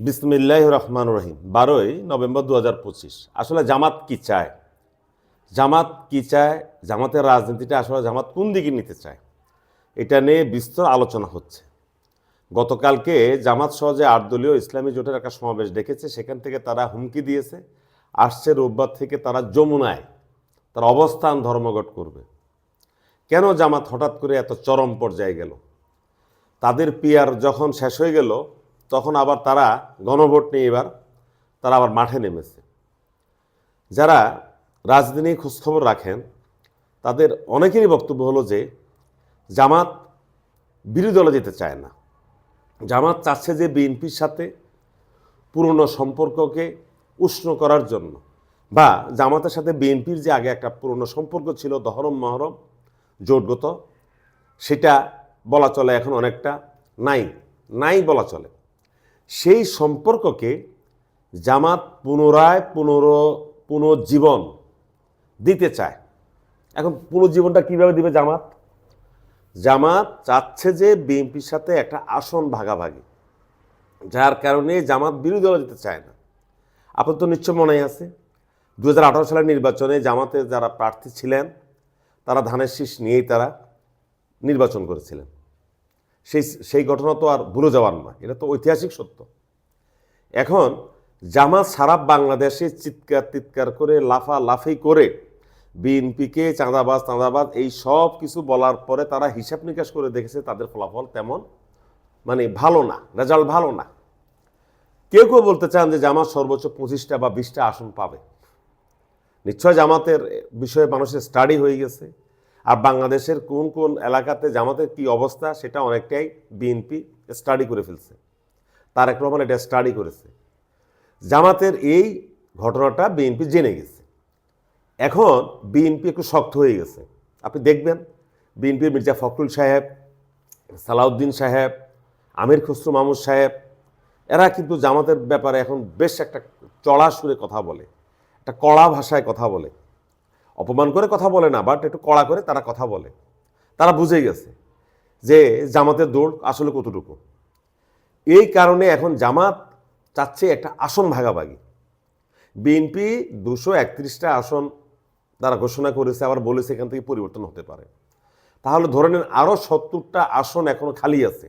বিসমিল্লাহ রহমান রহিম, বারোই নভেম্বর দু হাজার পঁচিশ। আসলে জামাত কি চায়? জামাত কি চায়? জামাতের রাজনীতিটা আসলে জামাত কোন দিকে নিতে চায়? এটা নিয়ে বিস্তর আলোচনা হচ্ছে। গতকালকে জামাত সহ যে আটদলীয় ইসলামী জোটের একটা সমাবেশ ডেকেছে, সেখান থেকে তারা হুমকি দিয়েছে। আসছে রোববার থেকে তারা যমুনায় তার অবস্থান ধর্মঘট করবে। কেন জামাত হঠাৎ করে এত চরম পর্যায়ে গেল? তাদের পিয়ার যখন শেষ হয়ে গেল তখন আবার তারা গণভোট নিয়ে এবার তারা আবার মাঠে নেমেছে। যারা রাজনীতি নিয়ে খোঁজখবর রাখেন, তাদের অনেকেরই বক্তব্য হলো যে, জামাত বিরোধী দলে যেতে চায় না। জামাত চাচ্ছে যে বিএনপির সাথে পুরনো সম্পর্ককে উষ্ণ করার জন্য বা জামাতের সাথে বিএনপির যে আগে একটা পুরনো সম্পর্ক ছিল, দহরম মহরম, জোটগত, সেটা বলা চলে এখন অনেকটা নাই নাই বলা চলে। সেই সম্পর্ককে জামাত পুনরায় পুনর পুনর্জীবন দিতে চায়। এখন পুনর্জীবনটা কীভাবে দিবে জামাত? জামাত চাচ্ছে যে বিএনপির সাথে একটা আসন ভাগাভাগি, যার কারণে জামাত বিরোধী দলে যেতে চায় না। আপাতত নিশ্চয় মনে আছে দু হাজার আঠারো সালের নির্বাচনে জামাতে যারা প্রার্থী ছিলেন, তারা ধানের শীষ নিয়েই তারা নির্বাচন করেছিলেন। সেই সেই ঘটনা তো আর ভুলে যাওয়ার না এটা তো ঐতিহাসিক সত্য। এখন জামাত সারা বাংলাদেশে চিৎকার তিৎকার করে লাফা লাফি করে, বিএনপিকে চাঁদাবাজ চাঁদাবাজ এই সব কিছু বলার পরে তারা হিসাব নিকাশ করে দেখেছে তাদের ফলাফল তেমন মানে ভালো না, রেজাল্ট ভালো না। কেউ কেউ বলতে চান যে জামাত সর্বোচ্চ পঁচিশটা বা বিশটা আসন পাবে। নিশ্চয় জামাতের বিষয়ে মানুষের স্টাডি হয়ে গেছে। আর বাংলাদেশের কোন কোন এলাকাতে জামাতের কি অবস্থা সেটা অনেকটাই বিএনপি স্টাডি করে ফেলছে। তারেক রহমান এটা স্টাডি করেছে। জামাতের এই ঘটনাটা বিএনপি জেনে গেছে। এখন বিএনপি একটু শক্ত হয়ে গেছে। আপনি দেখবেন বিএনপির মির্জা ফখরুল সাহেব, সালাউদ্দিন সাহেব, আমির খসরু মাহমুদ সাহেব, এরা কিন্তু জামাতের ব্যাপারে এখন বেশ একটা চড়া সুরে কথা বলে, একটা কড়া ভাষায় কথা বলে। অপমান করে কথা বলে না বাট একটু কড়া করে তারা কথা বলে। তারা বুঝে গেছে যে জামাতের দৌড় আসলে কতটুকু। এই কারণে এখন জামাত চাচ্ছে একটা আসন ভাগাভাগি। বিএনপি দুশো একত্রিশটা আসন তারা ঘোষণা করেছে, আবার বলেছে এখান থেকে পরিবর্তন হতে পারে। তাহলে ধরে নেন আরও সত্তরটা আসন এখনও খালি আছে।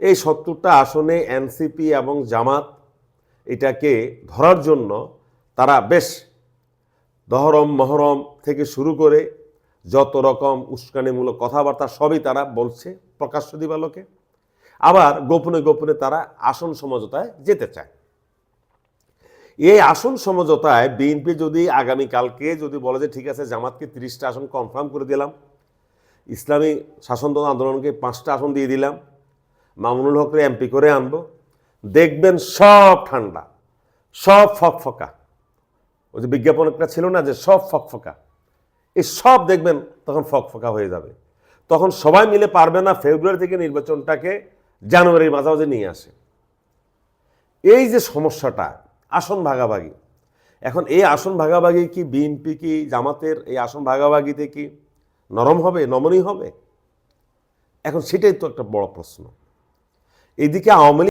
এই সত্তরটা আসনে এনসিপি এবং জামাত এটাকে ধরার জন্য তারা বেশ দহরম, মহরম থেকে শুরু করে যত রকম উস্কানিমূলক কথাবার্তা সবই তারা বলছে প্রকাশ্য দিবালোকে। আবার গোপনে গোপনে তারা আসন সমঝোতায় যেতে চায়। এই আসন সমঝোতায় বিএনপি যদি আগামীকালকে যদি বলে যে, ঠিক আছে, জামাতকে তিরিশটা আসন কনফার্ম করে দিলাম। ইসলামী শাসনতন্ত্র আন্দোলনকে পাঁচটা আসন দিয়ে দিলাম। মামুনুল হকরে এমপি করে আনব। দেখবেন সব ঠান্ডা, সব ফকফকা। ওই যে বিজ্ঞাপন একটা ছিল না যে সব ফকফকা, এই সব দেখবেন তখন ফকফকা হয়ে যাবে। তখন সবাই মিলে পারবে না ফেব্রুয়ারি থেকে নির্বাচনটাকে জানুয়ারির মাঝামাঝি নিয়ে আসে। এই যে সমস্যাটা, আসন ভাগাভাগি। এখন এই আসন ভাগাভাগি কি বিএনপি কি জামাতের, এই আসন ভাগাভাগিতে কি নরম হবে, নমনীয় হবে? এখন সেটাই তো একটা বড় প্রশ্ন। এইদিকে আওয়ামী